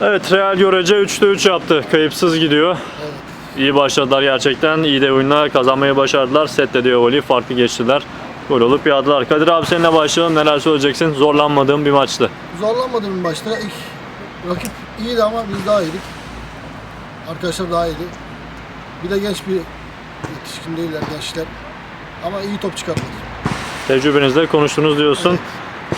Evet Real Görece 3'te 3 yaptı. Kayıpsız gidiyor. İyi başladılar gerçekten. İyi de oyunlar kazanmayı başardılar. Sette diyor golü farklı geçtiler. Gol olup yağdılar. Kadir abi seninle başlayalım. Neler söyleyeceksin? Zorlanmadığım bir maçtı. Zorlanmadım başta. İlk rakip iyiydi ama biz daha iyiydik. Arkadaşlar daha iyiydi. Bir de genç bir yetişkin değiller gençler. Ama iyi top çıkarttılar. Tecrübenizle konuştunuz diyorsun.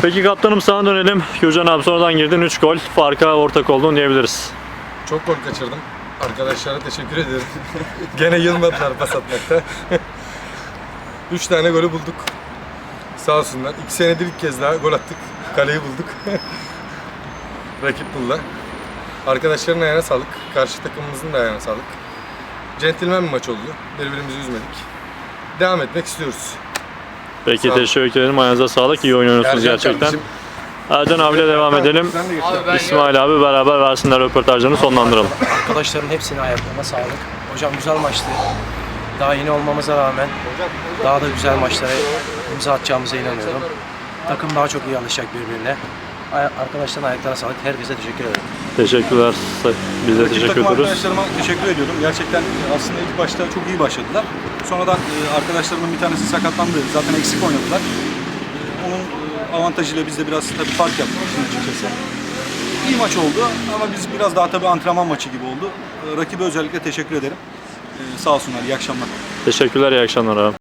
Peki kaptanım sana dönelim. Gürcan abi sonradan girdin 3 gol. Farka ortak oldun diyebiliriz. Çok gol kaçırdım. Arkadaşlara teşekkür ederim. Gene yılmadılar pas atmakta. Üç tane golü bulduk. Sağ olsunlar. İki senedir ilk kez daha gol attık. Kaleyi bulduk. Rakip bulla. Arkadaşların ayağına sağlık. Karşı takımımızın da ayağına sağlık. Centilmen bir maç oldu. Birbirimizi üzmedik. Devam etmek istiyoruz. Peki teşekkür ederim. Ayağınıza sağlık. İyi oynuyorsunuz gerçekten. kardeşim. Ercan abiyle devam edelim. İsmail abi beraber versinler röportajlarını sonlandıralım. Arkadaşların hepsine ayaklarına sağlık. Hocam güzel maçtı. Daha yeni olmamıza rağmen daha da güzel maçlara imza atacağımıza inanıyorum. Takım daha çok iyi alışacak birbirine. Arkadaşların ayaklarına sağlık. Herkese teşekkür ederim. Teşekkürler. Biz de Rakip teşekkür takım ediyoruz. arkadaşlarıma teşekkür ediyorum. Gerçekten e, aslında ilk başta çok iyi başladılar. Sonradan e, arkadaşlarımın bir tanesi sakatlandı. Zaten eksik oynadılar. E, Onun avantajıyla biz de biraz tabii fark yaptık işin açıkçası. İyi maç oldu ama biz biraz daha tabii antrenman maçı gibi oldu. Rakibe özellikle teşekkür ederim. Sağ olsunlar, iyi akşamlar. Teşekkürler. iyi akşamlar abi.